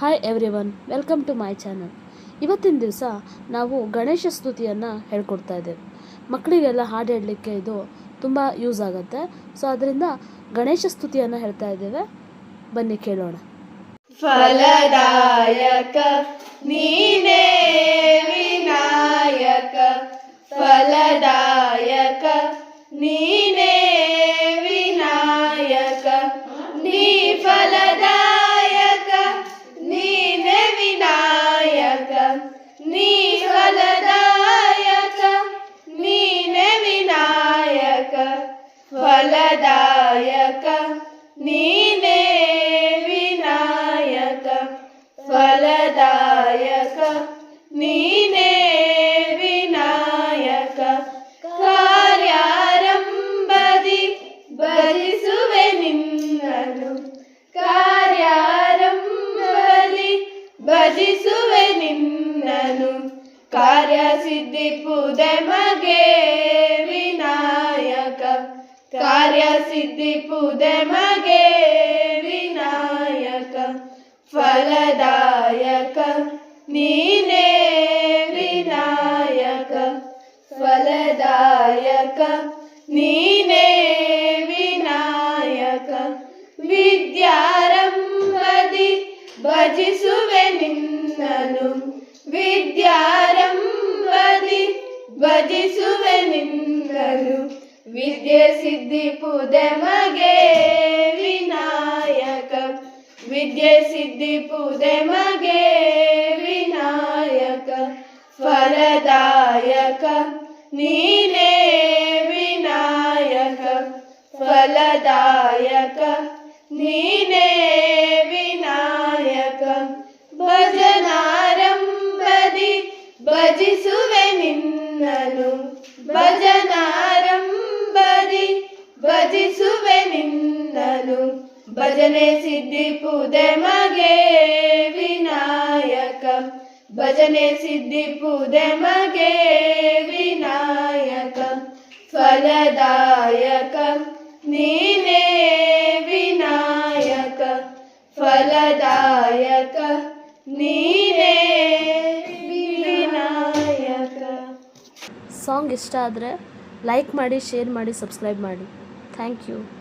Hi everyone welcome to my channel ಇವತ್ತಿನ ದಿವಸ ನಾವು ಗಣೇಶ ಸ್ತುತಿಯನ್ನು ಹೇಳ್ಕೊಡ್ತಾ ಇದ್ದೇವೆ. ಮಕ್ಕಳಿಗೆಲ್ಲ ಹಾಡು ಹೇಳಲಿಕ್ಕೆ ಇದು ತುಂಬ ಯೂಸ್ ಆಗುತ್ತೆ. ಸೊ ಅದರಿಂದ ಗಣೇಶ ಸ್ತುತಿಯನ್ನು ಹೇಳ್ತಾ ಇದ್ದೇವೆ. ಬನ್ನಿ ಕೇಳೋಣ. ಫಲದಾಯಕ, ನೀನೇ ವಿನಾಯಕ. ಫಲದಾಯಕ ನೀನೇ ನೀನೇ ವಿನಾಯಕ ಫಲದಾಯಕ. ನೀನೇ ವಿನಾಯಕ ಕಾರ್ಯಾರಂಭದಿ ಭಜಿಸುವೆ ನಿನ್ನನು ಕಾರ್ಯಾರಂಭದಿ ಭಜಿಸುವೆ ನಿನ್ನನು ಕಾರ್ಯಸಿದ್ಧಿಪುದೆ ಮಗೆ ವಿನಾಯಕ ಕಾರ್ಯಸಿದ್ಧಿಪುದೆ ಮಗೆ ವಿನಾಯಕ, ಫಲದಾಯಕ. ನೀನೇ ವಿನಾಯಕ, ಫಲದಾಯಕ. ನೀನೇ ವಿನಾಯಕ, ವಿದ್ಯಾರಂಭದಿ ಭಜಿಸುವೆ ನಿನ್ನನು ವಿದ್ಯಾರಂಭದಿ ಭಜಿಸುವೆ ನಿನ್ನನು ವಿದ್ಯೆ ಸಿದ್ಧಿ ಪುದೆ ಮಗೆ ವಿನಾಯಕ ವಿದ್ಯೆ ಸಿದ್ಧಿ ಪುದೆ ಮಗೆ ವಿನಾಯಕ ಫಲದಾಯಕ ನೀನೇ ವಿನಾಯಕ ಫಲದಾಯಕ ನೀನೇ ವಿನಾಯಕ ಭಜನಾರಂಭದಿ ಭಜಿಸುವೆ ಭಜಿಸುವೆ ನಿನ್ನನು ಭಜನೆ ಸಿದ್ಧಿ ಮಗೆ ವಿನಾಯಕ. ಭಜನೆ ಸಿದ್ಧಿ ಮಗೆ ವಿನಾಯಕ. ಫಲದಾಯಕ. ನೀನೇ ವಿನಾಯಕ. ಫಲದಾಯಕ. ನೀನೇ ವಿನಾಯಕ. ಸಾಂಗ್ ಇಷ್ಟ ಆದರೆ ಲೈಕ್ ಮಾಡಿ, ಶೇರ್ ಮಾಡಿ, ಸಬ್ಸ್ಕ್ರೈಬ್ ಮಾಡಿ. Thank you.